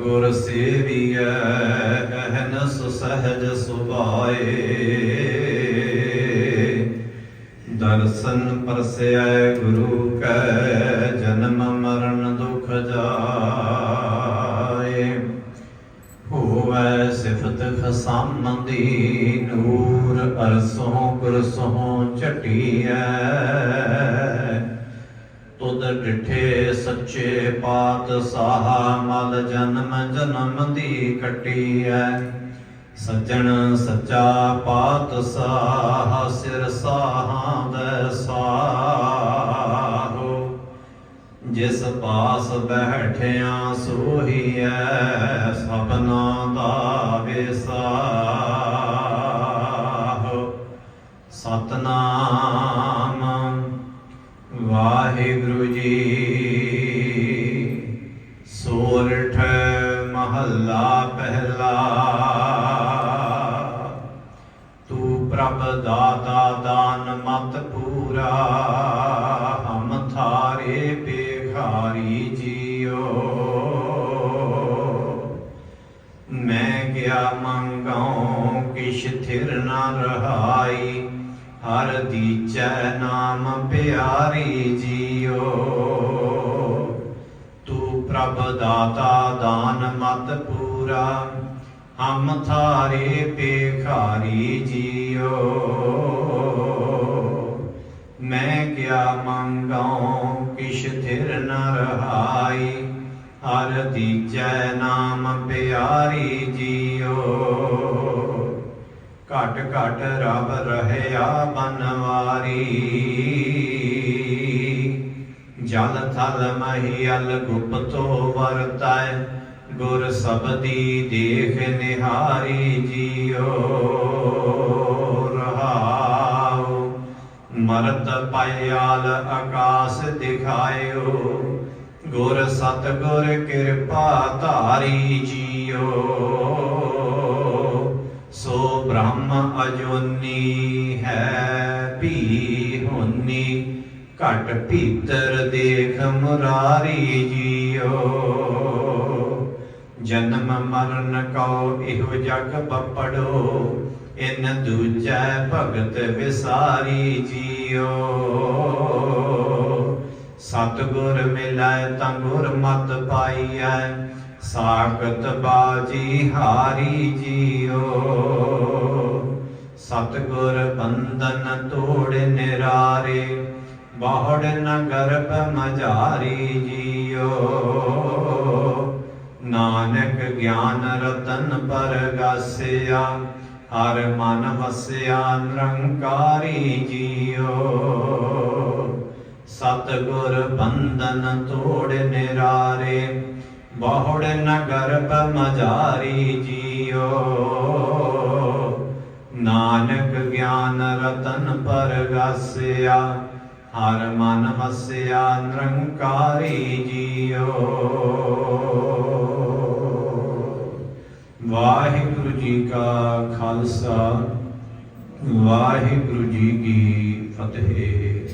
ਗੁਰ ਸੇਵੀਐ ਅਹਨਸ ਸਹਜ ਸੁਭਾਏ। ਦਰਸ਼ਨ ਪਰਸੈ ਗੁਰੂ ਕੈ, ਜਨਮ ਮਰਨ ਦੁਖ ਜਾਏ। ਹੋਵੈ ਸਿਫਤ ਖਸਮਦੀ, ਨੂਰ ਅਰਸੋਂ ਕੁਰਸੋਂ ਝਟੀਐ। ਤੁਧ ਡਿਠੇ ਸੱਚੇ ਪਾਤਸ਼ਾਹ ਮਲ ਜਨਮ ਜਨਮ ਦੀ ਕਟੀਐ। ਸੱਜਣ ਸੱਚਾ ਪਾਤਸ਼ਾਹ ਸਿਰ ਸਾਹਾਂ ਦਾ ਸਾਹੋ। ਜਿਸ ਪਾਸ ਬੈਠਿਆ ਸੋਹੀਐ, ਸਭਨਾ ਦਾ ਵਿਸਾਹੋ ਵਾਹਿਗੁਰੂ ਜੀ। ਸੋਰਠ ਮਹੱਲਾ ਪਹਿਲਾ। ਤੂੰ ਪ੍ਰਭ ਦਾਤਾ ਦਾਨ ਮਤ ਪੂਰਾ, ਹਮ ਥਾਰੇ ਬੇਖਾਰੀ ਜੀਓ। ਮੈਂ ਕਿਆ ਮੰਗਾਉ ਕਿਛ ਥਿਰ ਨਾ ਰਹਾਈ ਹਰ ਦੀਚੈ ਨਾਮ ਪਿਆਰੀ ਜੀਓ। ਤੂੰ ਪ੍ਰਭ ਦਾਤਾ ਦਾਨ ਮਤ ਪੂਰਾ, ਹਮ ਥਾਰੇ ਪੇਖਾਰੀ ਜੀਓ। ਮੈਂ ਕਿਆ ਮੰਗਾਉ ਕਿਛ ਥਿਰ ਨ ਰਹਾਈ, ਹਰ ਦੀਜੈ ਨਾਮ ਪਿਆਰੀ ਜੀਓ। ਘਟ ਘਟ ਰਬ ਰਹਿਆ ਬਨਵਾਰੀ ਜਲ ਥਲ ਮਹੀਲ ਗੁਪਤੋ ਵਰਤੈ, ਗੁਰ ਸਬਦੀ ਦੇਖ ਨਿਹਾਰੀ ਜੀਓ ਰਹਾਉ। ਮਰਤ ਪਾਇਆਲ ਆਕਾਸ ਦਿਖਾਇਓ, ਗੁਰ ਸਤ ਗੁਰ ਕਿਰਪਾ ਧਾਰੀ ਜੀਓ ਬ੍ਰਹਮ ਅਜੋਨੀ ਹੈ ਭੀ ਹੋਨੀ। ਘਟ ਭੀਤਰ ਦੇਖ ਮੁਰਾਰੀ ਜੀਓ। ਜਨਮ ਮਰਨ ਕਉ ਇਹੋ ਜਗ ਬਪੜੋ। ਇਨ ਦੂਜੈ ਭਗਤ ਵਿਸਾਰੀ ਜੀਓ। ਸਤਗੁਰ ਮਿਲੈ ਤਾਂ ਗੁਰ ਮਤ ਪਾਈਐ। ਸਾਖਤ ਬਾਜੀ ਹਾਰੀ ਜੀਓ। ਸਤਗੁਰ ਬੰਧਨ ਤੋੜ ਨਿਰਾਰੇ, ਬਾਹੜ ਨ ਗਰਭ ਮਝਾਰੀ ਜੀਓ। ਨਾਨਕ ਗਿਆਨ ਰਤਨ ਪਰਗਾਸਿਆ, ਹਰ ਮਨ ਵਸਿਆ ਨਿਰੰਕਾਰੀ ਜੀਓ। ਸਤਗੁਰ ਬੰਧਨ ਤੋੜ ਨਿਰਾਰੇ, ਬਹੁੜ ਨ ਗਰਭ ਮਝਾਰੀ ਜੀਓ। ਨਾਨਕ ਗਿਆਨ ਰਤਨ ਪਰਗਾਸਿਆ, ਹਰ ਮਨ ਵਸਿਆ ਨਿਰੰਕਾਰੀ ਜੀਓ। ਵਾਹਿਗੁਰੂ ਜੀ ਕਾ ਖਾਲਸਾ, ਵਾਹਿਗੁਰੂ ਜੀ ਕੀ ਫਤਿਹ।